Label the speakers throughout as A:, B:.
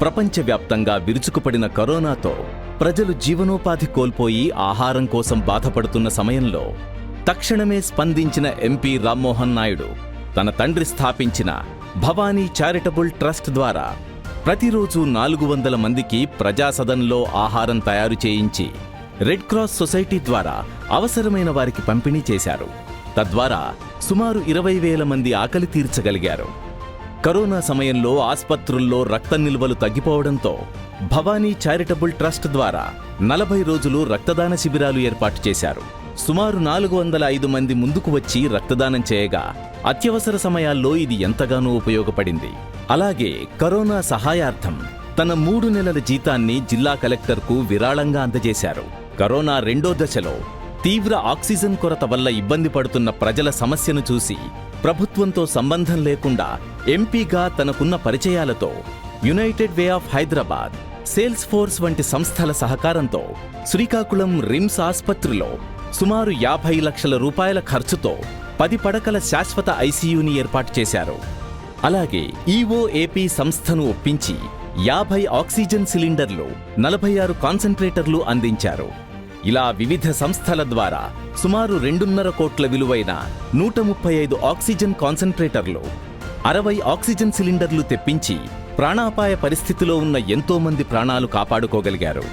A: ప్రపంచవ్యాప్తంగా విరుచుకుపడిన కరోనాతో ప్రజలు జీవనోపాధి కోల్పోయి ఆహారం కోసం బాధపడుతున్న సమయంలో తక్షణమే స్పందించిన ఎంపీ రామ్మోహన్ నాయుడు తన తండ్రి స్థాపించిన భవానీ చారిటబుల్ ట్రస్ట్ ద్వారా ప్రతిరోజు నాలుగు వందల మందికి ప్రజాసదన్లో ఆహారం తయారు చేయించి రెడ్ క్రాస్ సొసైటీ ద్వారా అవసరమైన వారికి పంపిణీ చేశారు. తద్వారా సుమారు ఇరవై వేల మంది ఆకలి తీర్చగలిగారు. కరోనా సమయంలో ఆస్పత్రుల్లో రక్త నిల్వలు తగ్గిపోవడంతో భవానీ చారిటబుల్ ట్రస్ట్ ద్వారా నలభై రోజులు రక్తదాన శిబిరాలు ఏర్పాటు చేశారు. సుమారు నాలుగు వందల ఐదు మంది ముందుకు వచ్చి రక్తదానం చేయగా అత్యవసర సమయాల్లో ఇది ఎంతగానో ఉపయోగపడింది. అలాగే కరోనా సహాయార్థం తన మూడు నెలల జీతాన్ని జిల్లా కలెక్టర్కు విరాళంగా అందజేశారు. కరోనా రెండో దశలో తీవ్ర ఆక్సిజన్ కొరత వల్ల ఇబ్బంది పడుతున్న ప్రజల సమస్యను చూసి ప్రభుత్వంతో సంబంధం లేకుండా ఎంపీగా తనకున్న పరిచయాలతో United Way of Hyderabad Salesforce వంటి సంస్థల సహకారంతో శ్రీకాకుళం రిమ్స్ ఆసుపత్రిలో సుమారు యాభై లక్షల రూపాయల ఖర్చుతో పది పడకల శాశ్వత ఐసీయూని ఏర్పాటు చేశారు. అలాగే ఈఓఏపీ సంస్థను ఒప్పించి యాభై ఆక్సిజన్ సిలిండర్లు నలభై ఆరు కాన్సంట్రేటర్లు అందించారు. ఇలా వివిధ సంస్థల ద్వారా సుమారు రెండున్నర కోట్ల విలువైన నూట ముప్పై ఐదు ఆక్సిజన్ కాన్సన్ట్రేటర్లు అరవై ఆక్సిజన్ సిలిండర్లు తెప్పించి ప్రాణాపాయ పరిస్థితిలో ఉన్న ఎంతో మంది ప్రాణాలు కాపాడుకోగలిగారు.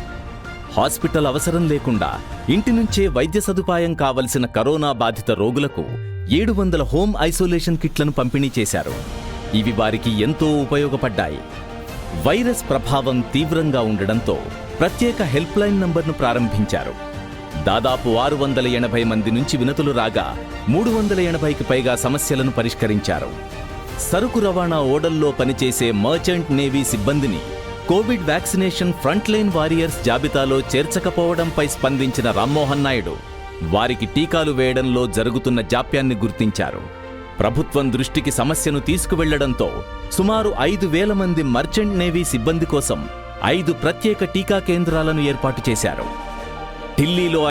A: హాస్పిటల్ అవసరం లేకుండా ఇంటి నుంచే వైద్య సదుపాయం కావలసిన కరోనా బాధిత రోగులకు ఏడు వందల హోమ్ ఐసోలేషన్ కిట్లను పంపిణీ చేశారు. ఇవి వారికి ఎంతో ఉపయోగపడ్డాయి. వైరస్ ప్రభావం తీవ్రంగా ఉండడంతో ప్రత్యేక హెల్ప్ లైన్ నంబర్ను ప్రారంభించారు. దాదాపు ఆరు వందల ఎనభై మంది నుంచి వినతులు రాగా మూడు వందల ఎనభైకి పైగా సమస్యలను పరిష్కరించారు. సరుకు రవాణా ఓడల్లో పనిచేసే మర్చెంట్ నేవీ సిబ్బందిని Covid vaccination front line warriors జాబితాలో చేర్చకపోవడంపై స్పందించిన రామ్మోహన్ నాయుడు వారికి టీకాలు వేయడంలో జరుగుతున్న జాప్యాన్ని గుర్తించారు. ప్రభుత్వం దృష్టికి సమస్యను తీసుకువెళ్ళడంతో సుమారు ఐదు వేల మంది మర్చెంట్ నేవీ సిబ్బంది కోసం ఐదు ప్రత్యేక టీకా కేంద్రాలను ఏర్పాటు చేశారు. ఢిల్లీలో